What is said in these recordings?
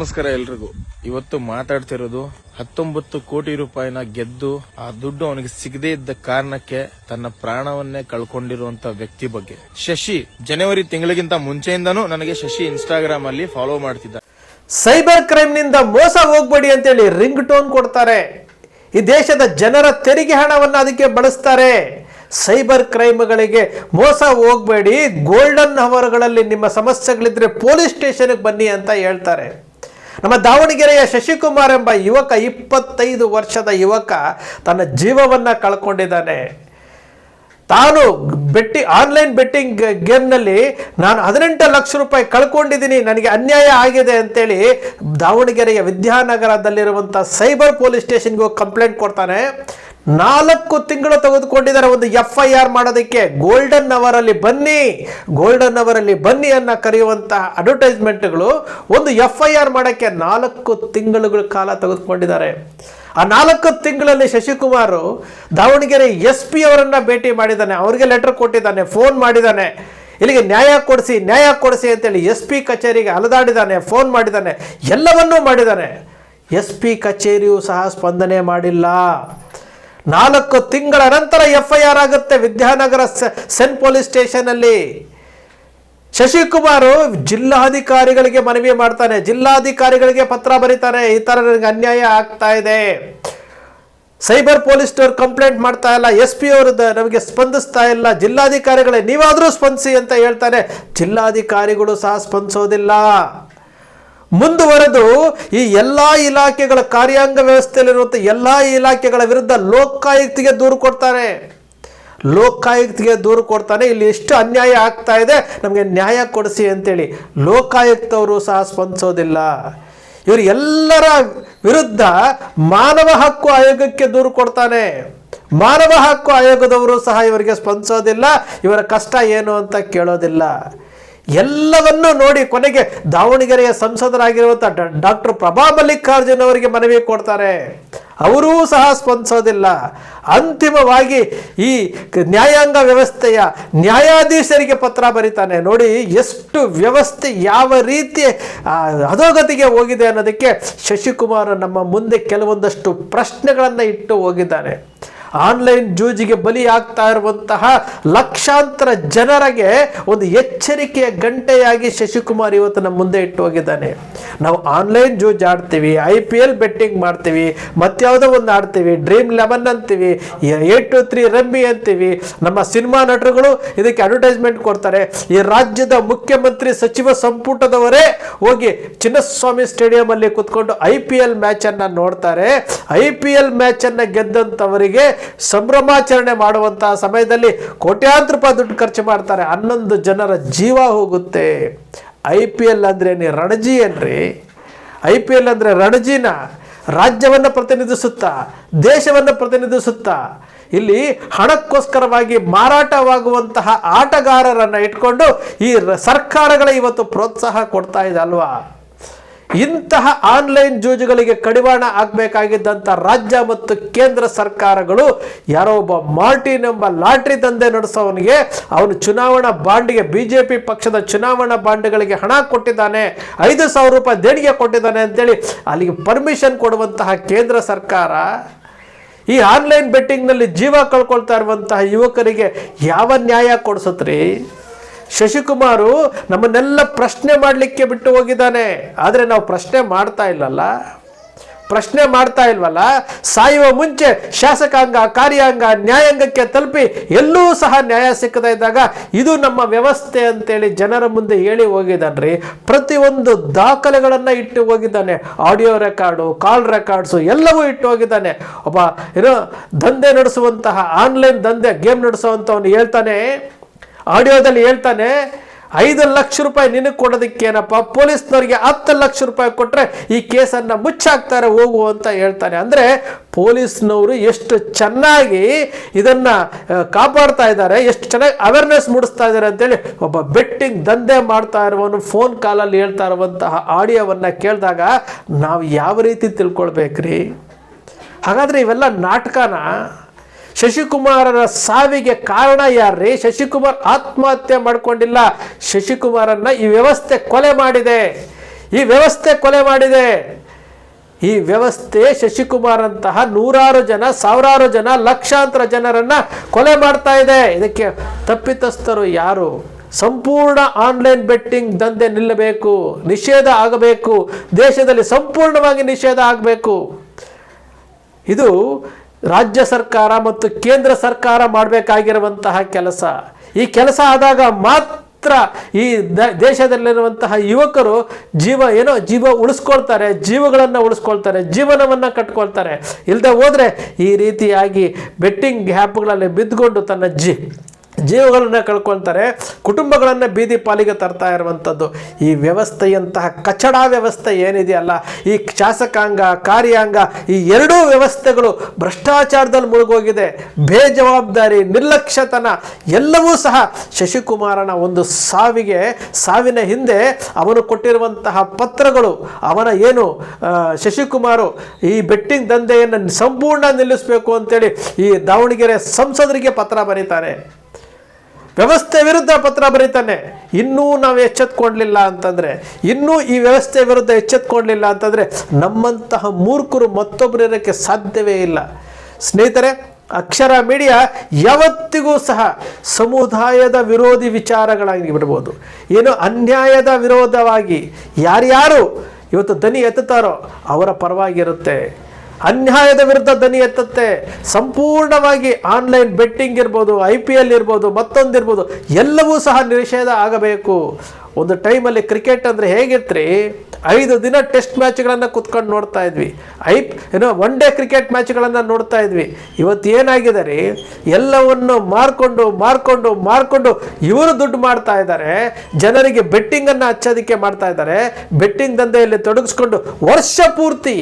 ನಮಸ್ಕಾರ ಎಲ್ರಿಗೂ. ಇವತ್ತು ಮಾತಾಡ್ತಿರೋದು ಹತ್ತೊಂಬತ್ತು ಕೋಟಿ ರೂಪಾಯಿನ ಗೆದ್ದು ಆ ದುಡ್ಡು ಅವನಿಗೆ ಸಿಗದೇ ಇದ್ದ ಕಾರಣಕ್ಕೆ ತನ್ನ ಪ್ರಾಣವನ್ನೇ ಕಳ್ಕೊಂಡಿರುವಂತ ವ್ಯಕ್ತಿ ಬಗ್ಗೆ. ಶಶಿ ಜನವರಿ ತಿಂಗಳಿಗಿಂತ ಮುಂಚೆಯಿಂದನೂ ನನಗೆ ಶಶಿ ಇನ್ಸ್ಟಾಗ್ರಾಮ್ ಅಲ್ಲಿ ಫಾಲೋ ಮಾಡ್ತಿದ್ದ ಸೈಬರ್ ಕ್ರೈಮ್ನಿಂದ ಮೋಸ ಹೋಗ್ಬೇಡಿ ಅಂತೇಳಿ ರಿಂಗ್ ಟೋನ್ ಕೊಡ್ತಾರೆ. ಈ ದೇಶದ ಜನರ ತೆರಿಗೆ ಹಣವನ್ನು ಅದಕ್ಕೆ ಬಳಸ್ತಾರೆ. ಸೈಬರ್ ಕ್ರೈಮ್ಗಳಿಗೆ ಮೋಸ ಹೋಗ್ಬೇಡಿ. ಗೋಲ್ಡನ್ ಅವರ್ಗಳಲ್ಲಿ ನಿಮ್ಮ ಸಮಸ್ಯೆಗಳಿದ್ರೆ ಪೊಲೀಸ್ ಸ್ಟೇಷನ್ಗೆ ಬನ್ನಿ ಅಂತ ಹೇಳ್ತಾರೆ. ನಮ್ಮ ದಾವಣಗೆರೆಯ ಶಶಿಕುಮಾರ್ ಎಂಬ ಯುವಕ, ಇಪ್ಪತ್ತೈದು ವರ್ಷದ ಯುವಕ ತನ್ನ ಜೀವವನ್ನು ಕಳ್ಕೊಂಡಿದ್ದಾನೆ. ತಾನು ಬೆಟ್ಟಿ, ಆನ್ಲೈನ್ ಬೆಟ್ಟಿಂಗ್ ಗೇಮ್ನಲ್ಲಿ ನಾನು ಹದಿನೆಂಟು ಲಕ್ಷ ರೂಪಾಯಿ ಕಳ್ಕೊಂಡಿದ್ದೀನಿ, ನನಗೆ ಅನ್ಯಾಯ ಆಗಿದೆ ಅಂತೇಳಿ ದಾವಣಗೆರೆಯ ವಿದ್ಯಾನಗರದಲ್ಲಿರುವಂಥ ಸೈಬರ್ ಪೊಲೀಸ್ ಸ್ಟೇಷನ್ಗೆ ಹೋಗಿ ಕಂಪ್ಲೇಂಟ್ ಕೊಡ್ತಾನೆ. ನಾಲ್ಕು ತಿಂಗಳು ತೆಗೆದುಕೊಂಡಿದ್ದಾರೆ ಒಂದು ಎಫ್ ಐ ಆರ್ ಮಾಡೋದಕ್ಕೆ. ಗೋಲ್ಡನ್ ಅವರಲ್ಲಿ ಬನ್ನಿ. ಗೋಲ್ಡನ್ ಅವರಲ್ಲಿ ಬನ್ನಿ ಅನ್ನ ಕರೆಯುವಂತಹ ಅಡ್ವರ್ಟೈಸ್ಮೆಂಟ್ಗಳು ಒಂದು ಎಫ್ ಐ ಆರ್ ಮಾಡೋಕ್ಕೆ ನಾಲ್ಕು ತಿಂಗಳುಗಳ ಕಾಲ ತೆಗೆದುಕೊಂಡಿದ್ದಾರೆ. ಆ ನಾಲ್ಕು ತಿಂಗಳಲ್ಲಿ ಶಶಿಕುಮಾರ್ ದಾವಣಗೆರೆ ಎಸ್ ಪಿ ಅವರನ್ನ ಭೇಟಿ ಮಾಡಿದ್ದಾನೆ. ಅವ್ರಿಗೆ ಲೆಟರ್ ಕೊಟ್ಟಿದ್ದಾನೆ ಫೋನ್ ಮಾಡಿದ್ದಾನೆ. ಇಲ್ಲಿಗೆ ನ್ಯಾಯ ಕೊಡಿಸಿ ನ್ಯಾಯ ಕೊಡಿಸಿ ಅಂತೇಳಿ ಎಸ್ ಪಿ ಕಚೇರಿಗೆ ಅಲದಾಡಿದ್ದಾನೆ ಫೋನ್ ಮಾಡಿದ್ದಾನೆ, ಎಲ್ಲವನ್ನೂ ಮಾಡಿದ್ದಾನೆ. ಎಸ್ ಪಿ ಕಚೇರಿಯೂ ಸಹ ಸ್ಪಂದನೆ ಮಾಡಿಲ್ಲ. ನಾಲ್ಕು ತಿಂಗಳ ನಂತರ ಎಫ್ ಐ ಆರ್ ಆಗುತ್ತೆ ವಿದ್ಯಾನಗರ ಸೆನ್ ಪೊಲೀಸ್ ಸ್ಟೇಷನಲ್ಲಿ ಶಶಿಕುಮಾರ್ ಜಿಲ್ಲಾಧಿಕಾರಿಗಳಿಗೆ ಮನವಿ ಮಾಡ್ತಾನೆ. ಜಿಲ್ಲಾಧಿಕಾರಿಗಳಿಗೆ ಪತ್ರ ಬರೀತಾನೆ. ಈ ತರ ನನಗೆ ಅನ್ಯಾಯ ಆಗ್ತಾ ಇದೆ. ಸೈಬರ್ ಪೊಲೀಸ್ನವ್ರು ಕಂಪ್ಲೇಂಟ್ ಮಾಡ್ತಾ ಇಲ್ಲ. ಎಸ್ ಪಿ ಅವರು ನಮಗೆ ಸ್ಪಂದಿಸ್ತಾ ಇಲ್ಲ. ಜಿಲ್ಲಾಧಿಕಾರಿಗಳೇ, ನೀವಾದರೂ ಸ್ಪಂದಿಸಿ ಅಂತ ಹೇಳ್ತಾನೆ. ಜಿಲ್ಲಾಧಿಕಾರಿಗಳು ಸಹ ಸ್ಪಂದಿಸೋದಿಲ್ಲ. ಮುಂದುವರೆದು ಈ ಎಲ್ಲ ಇಲಾಖೆಗಳ ಕಾರ್ಯಾಂಗ ವ್ಯವಸ್ಥೆಯಲ್ಲಿರುವಂಥ ಎಲ್ಲ ಇಲಾಖೆಗಳ ವಿರುದ್ಧ ಲೋಕಾಯುಕ್ತಿಗೆ ದೂರು ಕೊಡ್ತಾರೆ. ಲೋಕಾಯುಕ್ತಿಗೆ ದೂರು ಕೊಡ್ತಾನೆ. ಇಲ್ಲಿ ಎಷ್ಟು ಅನ್ಯಾಯ ಆಗ್ತಾ ಇದೆ, ನಮಗೆ ನ್ಯಾಯ ಕೊಡಿಸಿ ಅಂತೇಳಿ ಲೋಕಾಯುಕ್ತವರು ಸಹ ಸ್ಪಂದಿಸೋದಿಲ್ಲ. ಇವರು ಎಲ್ಲರ ವಿರುದ್ಧ ಮಾನವ ಹಕ್ಕು ಆಯೋಗಕ್ಕೆ ದೂರು ಕೊಡ್ತಾನೆ. ಮಾನವ ಹಕ್ಕು ಆಯೋಗದವರು ಸಹ ಇವರಿಗೆ ಸ್ಪಂದಿಸೋದಿಲ್ಲ. ಇವರ ಕಷ್ಟ ಏನು ಅಂತ ಕೇಳೋದಿಲ್ಲ. ಎಲ್ಲವನ್ನೂ ನೋಡಿ ಕೊನೆಗೆ ದಾವಣಗೆರೆಯ ಸಂಸದರಾಗಿರುವಂಥ ಡಾಕ್ಟರ್ ಪ್ರಭಾ ಮಲ್ಲಿಕಾರ್ಜುನ್ ಅವರಿಗೆ ಮನವಿ ಕೊಡ್ತಾರೆ. ಅವರೂ ಸಹ ಸ್ಪಂದಿಸೋದಿಲ್ಲ. ಅಂತಿಮವಾಗಿ ಈ ನ್ಯಾಯಾಂಗ ವ್ಯವಸ್ಥೆಯ ನ್ಯಾಯಾಧೀಶರಿಗೆ ಪತ್ರ ಬರೀತಾನೆ. ನೋಡಿ ಎಷ್ಟು ವ್ಯವಸ್ಥೆ ಯಾವ ರೀತಿ ಅಧೋಗತಿಗೆ ಹೋಗಿದೆ ಅನ್ನೋದಕ್ಕೆ ಶಶಿಕುಮಾರ್ ನಮ್ಮ ಮುಂದೆ ಕೆಲವೊಂದಷ್ಟು ಪ್ರಶ್ನೆಗಳನ್ನು ಇಟ್ಟು ಹೋಗಿದ್ದಾನೆ ಆನ್ಲೈನ್ ಜೂಜಿಗೆ ಬಲಿಯಾಗ್ತಾ ಇರುವಂತಹ ಲಕ್ಷಾಂತರ ಜನರಿಗೆ ಒಂದು ಎಚ್ಚರಿಕೆಯ ಗಂಟೆಯಾಗಿ ಶಶಿಕುಮಾರ್ ಇವತ್ತು ನಮ್ಮ ಮುಂದೆ ಇಟ್ಟು ಹೋಗಿದ್ದಾನೆ. ನಾವು ಆನ್ಲೈನ್ ಜೂಜ್ ಆಡ್ತೀವಿ, ಐ ಪಿ ಎಲ್ ಬೆಟ್ಟಿಂಗ್ ಮಾಡ್ತೀವಿ, ಮತ್ಯಾವುದೋ ಒಂದು ಆಡ್ತೀವಿ, ಡ್ರೀಮ್ ಲೆವೆನ್ ಅಂತೀವಿ, ಏಟ್ ಟು ತ್ರೀ ರಮ್ಮಿ ಅಂತೀವಿ. ನಮ್ಮ ಸಿನಿಮಾ ನಟರುಗಳು ಇದಕ್ಕೆ ಅಡ್ವರ್ಟೈಸ್ಮೆಂಟ್ ಕೊಡ್ತಾರೆ. ಈ ರಾಜ್ಯದ ಮುಖ್ಯಮಂತ್ರಿ ಸಚಿವ ಸಂಪುಟದವರೇ ಹೋಗಿ ಚಿನ್ನಸ್ವಾಮಿ ಸ್ಟೇಡಿಯಂ ಅಲ್ಲಿ ಕುತ್ಕೊಂಡು ಐ ಪಿ ಎಲ್ ಮ್ಯಾಚ್ ಅನ್ನ ನೋಡ್ತಾರೆ. ಐ ಪಿ ಎಲ್ ಮ್ಯಾಚ್ ಅನ್ನ ಗೆದ್ದಂತವರಿಗೆ ಸಂಭ್ರಮಾಚರಣೆ ಮಾಡುವಂತಹ ಸಮಯದಲ್ಲಿ ಕೋಟ್ಯಾಂತರ ರೂಪಾಯಿ ದುಡ್ಡು ಖರ್ಚು ಮಾಡ್ತಾರೆ. ಹನ್ನೊಂದು ಜನರ ಜೀವ ಹೋಗುತ್ತೆ. ಐ ಪಿ ಎಲ್ ಅಂದ್ರೆ ರಣಜಿ ಏನ್ರಿ? ಐ ಪಿ ಎಲ್ ಅಂದ್ರೆ ರಣಜಿನ ರಾಜ್ಯವನ್ನು ಪ್ರತಿನಿಧಿಸುತ್ತಾ, ದೇಶವನ್ನು ಪ್ರತಿನಿಧಿಸುತ್ತಾ. ಇಲ್ಲಿ ಹಣಕ್ಕೋಸ್ಕರವಾಗಿ ಮಾರಾಟವಾಗುವಂತಹ ಆಟಗಾರರನ್ನ ಇಟ್ಕೊಂಡು ಈ ಸರ್ಕಾರಗಳ ಇವತ್ತು ಪ್ರೋತ್ಸಾಹ ಕೊಡ್ತಾ ಇದೆ ಅಲ್ವಾ? ಇಂತಹ ಆನ್ಲೈನ್ ಜೂಜುಗಳಿಗೆ ಕಡಿವಾಣ ಆಗಬೇಕಾಗಿದ್ದಂಥ ರಾಜ್ಯ ಮತ್ತು ಕೇಂದ್ರ ಸರ್ಕಾರಗಳು ಯಾರೋ ಒಬ್ಬ ಮಾರ್ಟಿನ್ ಎಂಬ ಲಾಟ್ರಿ ದಂಧೆ ನಡೆಸೋವನಿಗೆ ಅವನು ಚುನಾವಣಾ ಬಾಂಡ್ಗೆ ಬಿ ಜೆ ಪಿ ಪಕ್ಷದ ಚುನಾವಣಾ ಬಾಂಡ್ಗಳಿಗೆ ಹಣ ಕೊಟ್ಟಿದ್ದಾನೆ, ಐದು ಸಾವಿರ ರೂಪಾಯಿ ದೇಣಿಗೆ ಕೊಟ್ಟಿದ್ದಾನೆ ಅಂತೇಳಿ ಅಲ್ಲಿಗೆ ಪರ್ಮಿಷನ್ ಕೊಡುವಂತಹ ಕೇಂದ್ರ ಸರ್ಕಾರ ಈ ಆನ್ಲೈನ್ ಬೆಟ್ಟಿಂಗ್ನಲ್ಲಿ ಜೀವ ಕಳ್ಕೊಳ್ತಾ ಇರುವಂತಹ ಯುವಕರಿಗೆ ಯಾವ ನ್ಯಾಯ ಕೊಡಿಸುತ್ರಿ? ಶಶಿಕುಮಾರು ನಮ್ಮನ್ನೆಲ್ಲ ಪ್ರಶ್ನೆ ಮಾಡಲಿಕ್ಕೆ ಬಿಟ್ಟು ಹೋಗಿದ್ದಾನೆ. ಆದರೆ ನಾವು ಪ್ರಶ್ನೆ ಮಾಡ್ತಾ ಇಲ್ಲಲ್ಲ? ಪ್ರಶ್ನೆ ಮಾಡ್ತಾ ಇಲ್ವಲ್ಲ? ಸಾಯುವ ಮುಂಚೆ ಶಾಸಕಾಂಗ, ಕಾರ್ಯಾಂಗ, ನ್ಯಾಯಾಂಗಕ್ಕೆ ತಲುಪಿ ಎಲ್ಲೂ ಸಹ ನ್ಯಾಯ ಸಿಕ್ಕದೇ ಇದ್ದಾಗ ಇದು ನಮ್ಮ ವ್ಯವಸ್ಥೆ ಅಂತೇಳಿ ಜನರ ಮುಂದೆ ಹೇಳಿ ಹೋಗಿದ್ದಾನ್ರಿ. ಪ್ರತಿಯೊಂದು ದಾಖಲೆಗಳನ್ನು ಇಟ್ಟು ಹೋಗಿದ್ದಾನೆ. ಆಡಿಯೋ ರೆಕಾರ್ಡು, ಕಾಲ್ ರೆಕಾರ್ಡ್ಸು ಎಲ್ಲವೂ ಇಟ್ಟು ಹೋಗಿದ್ದಾನೆ. ಒಬ್ಬ ಏನೋ ದಂಧೆ ನಡೆಸುವಂತಹ, ಆನ್ಲೈನ್ ದಂಧೆ ಗೇಮ್ ನಡೆಸುವಂಥವನು ಹೇಳ್ತಾನೆ ಆಡಿಯೋದಲ್ಲಿ ಹೇಳ್ತಾನೆ, ಐದು ಲಕ್ಷ ರೂಪಾಯಿ ನಿನಗೆ ಕೊಡೋದಕ್ಕೇನಪ್ಪ ಪೊಲೀಸ್ನವ್ರಿಗೆ ಹತ್ತು ಲಕ್ಷ ರೂಪಾಯಿ ಕೊಟ್ಟರೆ ಈ ಕೇಸನ್ನು ಮುಚ್ಚಾಕ್ತಾರೆ, ಹೋಗು ಅಂತ ಹೇಳ್ತಾನೆ. ಅಂದರೆ ಪೊಲೀಸ್ನವರು ಎಷ್ಟು ಚೆನ್ನಾಗಿ ಇದನ್ನು ಕಾಪಾಡ್ತಾ ಇದ್ದಾರೆ, ಎಷ್ಟು ಚೆನ್ನಾಗಿ ಅವೇರ್ನೆಸ್ ಮೂಡಿಸ್ತಾ ಇದ್ದಾರೆ ಅಂತೇಳಿ ಒಬ್ಬ ಬೆಟ್ಟಿಂಗ್ ದಂಧೆ ಮಾಡ್ತಾ ಇರುವವನು ಫೋನ್ ಕಾಲಲ್ಲಿ ಹೇಳ್ತಾ ಇರುವಂತಹ ಆಡಿಯೋವನ್ನು ಕೇಳಿದಾಗ ನಾವು ಯಾವ ರೀತಿ ತಿಳ್ಕೊಳ್ಬೇಕ್ರಿ? ಹಾಗಾದರೆ ಇವೆಲ್ಲ ನಾಟಕನ? ಶಶಿಕುಮಾರನ ಸಾವಿಗೆ ಕಾರಣ ಯಾರ್ರಿ? ಶಶಿಕುಮಾರ್ ಆತ್ಮಹತ್ಯೆ ಮಾಡ್ಕೊಂಡಿಲ್ಲ. ಶಶಿಕುಮಾರನ್ನ ಈ ವ್ಯವಸ್ಥೆ ಕೊಲೆ ಮಾಡಿದೆ. ಈ ವ್ಯವಸ್ಥೆ ಕೊಲೆ ಮಾಡಿದೆ. ಈ ವ್ಯವಸ್ಥೆ ಶಶಿಕುಮಾರ್ ಅಂತಹ ನೂರಾರು ಜನ, ಸಾವಿರಾರು ಜನ, ಲಕ್ಷಾಂತರ ಜನರನ್ನ ಕೊಲೆ ಮಾಡ್ತಾ ಇದೆ. ಇದಕ್ಕೆ ತಪ್ಪಿತಸ್ಥರು ಯಾರು? ಸಂಪೂರ್ಣ ಆನ್ಲೈನ್ ಬೆಟ್ಟಿಂಗ್ ದಂಧೆ ನಿಲ್ಲಬೇಕು, ನಿಷೇಧ ಆಗಬೇಕು, ದೇಶದಲ್ಲಿ ಸಂಪೂರ್ಣವಾಗಿ ನಿಷೇಧ ಆಗಬೇಕು. ಇದು ರಾಜ್ಯ ಸರ್ಕಾರ ಮತ್ತು ಕೇಂದ್ರ ಸರ್ಕಾರ ಮಾಡಬೇಕಾಗಿರುವಂತಹ ಕೆಲಸ. ಈ ಕೆಲಸ ಆದಾಗ ಮಾತ್ರ ಈ ದೇಶದಲ್ಲಿರುವಂತಹ ಯುವಕರು ಜೀವ ಏನೋ ಜೀವ ಉಳಿಸ್ಕೊಳ್ತಾರೆ, ಜೀವಗಳನ್ನು ಉಳಿಸ್ಕೊಳ್ತಾರೆ, ಜೀವನವನ್ನು ಕಟ್ಕೊಳ್ತಾರೆ. ಇಲ್ಲದೆ ಹೋದರೆ ಈ ರೀತಿಯಾಗಿ ಬೆಟ್ಟಿಂಗ್ ಗ್ಯಾಪ್ಗಳಲ್ಲಿ ಬಿದ್ದುಕೊಂಡು ತನ್ನ ಜೀ ಜೀವಗಳನ್ನು ಕಳ್ಕೊಳ್ತಾರೆ ಕುಟುಂಬಗಳನ್ನು ಬೀದಿ ಪಾಲಿಗೆ ತರ್ತಾ ಇರುವಂಥದ್ದು. ಈ ವ್ಯವಸ್ಥೆಯಂತಹ ಕಚಡ ವ್ಯವಸ್ಥೆ ಏನಿದೆಯಲ್ಲ, ಈ ಶಾಸಕಾಂಗ, ಕಾರ್ಯಾಂಗ, ಈ ಎರಡೂ ವ್ಯವಸ್ಥೆಗಳು ಭ್ರಷ್ಟಾಚಾರದಲ್ಲಿ ಮುಳುಗೋಗಿದೆ. ಬೇಜವಾಬ್ದಾರಿ, ನಿರ್ಲಕ್ಷ್ಯತನ ಎಲ್ಲವೂ ಸಹ ಶಶಿಕುಮಾರನ ಒಂದು ಸಾವಿಗೆ, ಸಾವಿನ ಹಿಂದೆ ಅವನು ಕೊಟ್ಟಿರುವಂತಹ ಪತ್ರಗಳು, ಅವನ ಏನು ಶಶಿಕುಮಾರು ಈ ಬೆಟ್ಟಿಂಗ್ ದಂಧೆಯನ್ನು ಸಂಪೂರ್ಣ ನಿಲ್ಲಿಸಬೇಕು ಅಂತೇಳಿ ಈ ದಾವಣಗೆರೆ ಸಂಸದರಿಗೆ ಪತ್ರ ಬರೀತಾನೆ ವ್ಯವಸ್ಥೆ ವಿರುದ್ಧ ಪತ್ರ ಬರೀತಾನೆ. ಇನ್ನೂ ನಾವು ಎಚ್ಚೆತ್ಕೊಳ್ಲಿಲ್ಲ ಅಂತಂದ್ರೆ, ಇನ್ನೂ ಈ ವ್ಯವಸ್ಥೆ ವಿರುದ್ಧ ಎಚ್ಚೆತ್ಕೊಳ್ಲಿಲ್ಲ ಅಂತಂದ್ರೆ ನಮ್ಮಂತಹ ಮೂರ್ಖರು ಮತ್ತೊಬ್ಬರು ಇರೋಕ್ಕೆ ಸಾಧ್ಯವೇ ಇಲ್ಲ. ಸ್ನೇಹಿತರೆ, ಅಕ್ಷರ ಮೀಡಿಯಾ ಯಾವತ್ತಿಗೂ ಸಹ ಸಮುದಾಯದ ವಿರೋಧಿ ವಿಚಾರಗಳಾಗಿ ಬಿಡ್ಬೋದು. ಏನು ಅನ್ಯಾಯದ ವಿರೋಧವಾಗಿ ಯಾರ್ಯಾರು ಇವತ್ತು ದನಿ ಎತ್ತುತ್ತಾರೋ ಅವರ ಪರವಾಗಿರುತ್ತೆ. ಅನ್ಯಾಯದ ವಿರುದ್ಧ ದನಿ ಎತ್ತತ್ತೆ. ಸಂಪೂರ್ಣವಾಗಿ ಆನ್ಲೈನ್ ಬೆಟ್ಟಿಂಗ್ ಇರ್ಬೋದು, ಐ ಪಿ ಎಲ್ ಇರ್ಬೋದು, ಮತ್ತೊಂದಿರ್ಬೋದು, ಎಲ್ಲವೂ ಸಹ ನಿಷೇಧ ಆಗಬೇಕು. ಒಂದು ಟೈಮಲ್ಲಿ ಕ್ರಿಕೆಟ್ ಅಂದರೆ ಹೇಗಿತ್ರಿ ಐದು ದಿನ ಟೆಸ್ಟ್ ಮ್ಯಾಚ್ಗಳನ್ನು ಕುತ್ಕೊಂಡು ನೋಡ್ತಾ ಇದ್ವಿ. ಐ, ಏನೋ ಒನ್ ಡೇ ಕ್ರಿಕೆಟ್ ಮ್ಯಾಚ್ಗಳನ್ನು ನೋಡ್ತಾ ಇದ್ವಿ. ಇವತ್ತು ಏನಾಗಿದೆ ರೀ? ಎಲ್ಲವನ್ನು ಮಾರ್ಕೊಂಡು ಮಾರ್ಕೊಂಡು ಮಾರ್ಕೊಂಡು ಇವರು ದುಡ್ಡು ಮಾಡ್ತಾ ಇದ್ದಾರೆ. ಜನರಿಗೆ ಬೆಟ್ಟಿಂಗನ್ನು ಹಚ್ಚೋದಕ್ಕೆ ಮಾಡ್ತಾ ಇದ್ದಾರೆ. ಬೆಟ್ಟಿಂಗ್ ದಂಧೆಯಲ್ಲಿ ತೊಡಗಿಸ್ಕೊಂಡು ವರ್ಷ ಪೂರ್ತಿ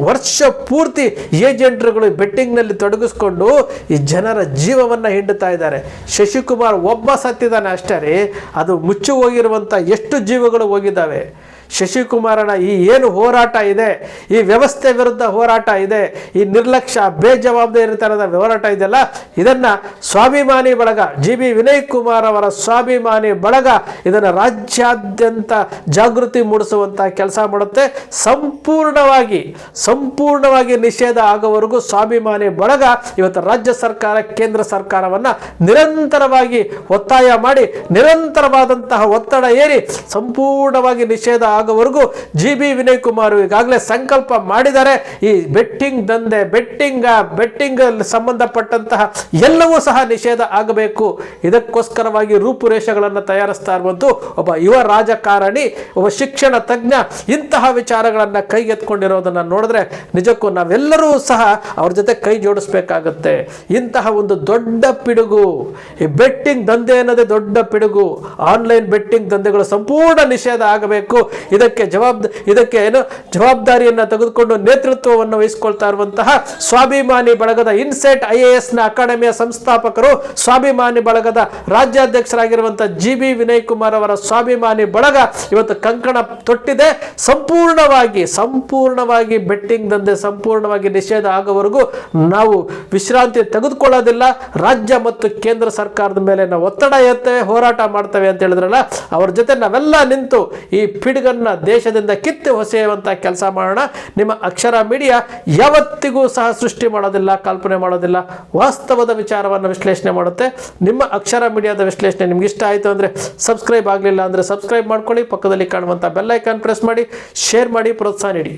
ವರ್ಷ ಪೂರ್ತಿ ಏಜೆಂಟ್ರುಗಳು ಬೆಟ್ಟಿಂಗ್ನಲ್ಲಿ ತೊಡಗಿಸ್ಕೊಂಡು ಈ ಜನರ ಜೀವವನ್ನು ಹಿಂಡುತ್ತಾ ಇದ್ದಾರೆ. ಶಶಿಕುಮಾರ್ ಒಬ್ಬ ಸತ್ತಿದ್ದಾನೆ ಅಷ್ಟೇ ರೀ. ಅದು ಮುಚ್ಚಿ ಹೋಗಿರುವಂಥ ಎಷ್ಟು ಜೀವಗಳು ಹೋಗಿದ್ದಾವೆ? ಶಶಿಕುಮಾರನ ಈ ಏನು ಹೋರಾಟ ಇದೆ, ಈ ವ್ಯವಸ್ಥೆ ವಿರುದ್ಧ ಹೋರಾಟ ಇದೆ, ಈ ನಿರ್ಲಕ್ಷ್ಯ ಬೇಜವಾಬ್ದಾರಿತನದ ಹೋರಾಟ ಇದೆಯಲ್ಲ, ಇದನ್ನು ಸ್ವಾಭಿಮಾನಿ ಬಳಗ ಜಿ ಬಿ ವಿನಯ್ ಕುಮಾರ್ ಅವರ ಸ್ವಾಭಿಮಾನಿ ಬಳಗ ಇದನ್ನು ರಾಜ್ಯಾದ್ಯಂತ ಜಾಗೃತಿ ಮೂಡಿಸುವಂಥ ಕೆಲಸ ಮಾಡುತ್ತೆ. ಸಂಪೂರ್ಣವಾಗಿ ಸಂಪೂರ್ಣವಾಗಿ ನಿಷೇಧ ಆಗೋವರೆಗೂ ಸ್ವಾಭಿಮಾನಿ ಬಳಗ ಇವತ್ತು ರಾಜ್ಯ ಸರ್ಕಾರ, ಕೇಂದ್ರ ಸರ್ಕಾರವನ್ನು ನಿರಂತರವಾಗಿ ಒತ್ತಾಯ ಮಾಡಿ, ನಿರಂತರವಾದಂತಹ ಒತ್ತಡ ಏರಿ ಸಂಪೂರ್ಣವಾಗಿ ನಿಷೇಧ ಆಗೋವರೆಗೂ ಜಿ ಬಿ ವಿನಯ್ ಕುಮಾರ್ ಈಗಾಗಲೇ ಸಂಕಲ್ಪ ಮಾಡಿದ್ದಾರೆ. ಈ ಬೆಟ್ಟಿಂಗ್ ದಂಧೆ, ಬೆಟ್ಟಿಂಗ್ ಬೆಟ್ಟಿಂಗ್ ಸಂಬಂಧಪಟ್ಟಂತಹ ಎಲ್ಲವೂ ಸಹ ನಿಷೇಧ ಆಗಬೇಕು. ಇದಕ್ಕೋಸ್ಕರವಾಗಿ ರೂಪುರೇಷೆಗಳನ್ನು ತಯಾರಿಸ್ತಾ ಇರುವಂತೂ ಒಬ್ಬ ಯುವ ರಾಜಕಾರಣಿ, ಒಬ್ಬ ಶಿಕ್ಷಣ ತಜ್ಞ ಇಂತಹ ವಿಚಾರಗಳನ್ನು ಕೈಗೆತ್ಕೊಂಡಿರೋದನ್ನು ನೋಡಿದ್ರೆ ನಿಜಕ್ಕೂ ನಾವೆಲ್ಲರೂ ಸಹ ಅವ್ರ ಜೊತೆ ಕೈ ಜೋಡಿಸ್ಬೇಕಾಗತ್ತೆ. ಇಂತಹ ಒಂದು ದೊಡ್ಡ ಪಿಡುಗು, ಈ ಬೆಟ್ಟಿಂಗ್ ದಂಧೆ ಅನ್ನೋದೇ ದೊಡ್ಡ ಪಿಡುಗು, ಆನ್ಲೈನ್ ಬೆಟ್ಟಿಂಗ್ ದಂಧೆಗಳು ಸಂಪೂರ್ಣ ನಿಷೇಧ ಆಗಬೇಕು. ಇದಕ್ಕೆ ಜವಾಬ್ದ ಇದಕ್ಕೆ ಏನು ಜವಾಬ್ದಾರಿಯನ್ನು ತೆಗೆದುಕೊಂಡು ನೇತೃತ್ವವನ್ನು ವಹಿಸಿಕೊಳ್ತಾ ಇರುವಂತಹ ಸ್ವಾಭಿಮಾನಿ ಬಳಗದ ಇನ್ಸೆಟ್ ಐ ಎ ಎಸ್ನ ಅಕಾಡೆಮಿಯ ಸಂಸ್ಥಾಪಕರು, ಸ್ವಾಭಿಮಾನಿ ಬಳಗದ ರಾಜ್ಯಾಧ್ಯಕ್ಷರಾಗಿರುವಂತಹ ಜಿ ಬಿ ವಿನಯ್ ಕುಮಾರ್ ಅವರ ಸ್ವಾಭಿಮಾನಿ ಬಳಗ ಇವತ್ತು ಕಂಕಣ ತೊಟ್ಟಿದೆ. ಸಂಪೂರ್ಣವಾಗಿ ಸಂಪೂರ್ಣವಾಗಿ ಬೆಟ್ಟಿಂಗ್ ದಂಧೆ, ಸಂಪೂರ್ಣವಾಗಿ ನಿಷೇಧ ಆಗೋವರೆಗೂ ನಾವು ವಿಶ್ರಾಂತಿ ತೆಗೆದುಕೊಳ್ಳೋದಿಲ್ಲ. ರಾಜ್ಯ ಮತ್ತು ಕೇಂದ್ರ ಸರ್ಕಾರದ ಮೇಲೆ ನಾವು ಒತ್ತಡ ಎತ್ತೇವೆ ಹೋರಾಟ ಮಾಡ್ತೇವೆ ಅಂತ ಹೇಳಿದ್ರಲ್ಲ, ಅವ್ರ ಜೊತೆ ನಾವೆಲ್ಲ ನಿಂತು ಈ ಪಿಡುಗನ್ನ ದೇಶದಿಂದ ಕಿತ್ತು ಹೊಸೆಯುವಂಥ ಕೆಲಸ ಮಾಡೋಣ. ನಿಮ್ಮ ಅಕ್ಷರ ಮೀಡಿಯಾ ಯಾವತ್ತಿಗೂ ಸಹ ಸೃಷ್ಟಿ ಮಾಡೋದಿಲ್ಲ, ಕಲ್ಪನೆ ಮಾಡೋದಿಲ್ಲ. ವಾಸ್ತವದ ವಿಚಾರವನ್ನು ವಿಶ್ಲೇಷಣೆ ಮಾಡುತ್ತೆ. ನಿಮ್ಮ ಅಕ್ಷರ ಮೀಡಿಯಾದ ವಿಶ್ಲೇಷಣೆ ನಿಮ್ಗೆ ಇಷ್ಟ ಆಯಿತು ಅಂದರೆ ಸಬ್ಸ್ಕ್ರೈಬ್ ಆಗಲಿಲ್ಲ ಅಂದರೆ ಸಬ್ಸ್ಕ್ರೈಬ್ ಮಾಡ್ಕೊಳ್ಳಿ. ಪಕ್ಕದಲ್ಲಿ ಕಾಣುವಂಥ ಬೆಲ್ಲೈಕಾನ್ ಪ್ರೆಸ್ ಮಾಡಿ, ಶೇರ್ ಮಾಡಿ, ಪ್ರೋತ್ಸಾಹ ನೀಡಿ.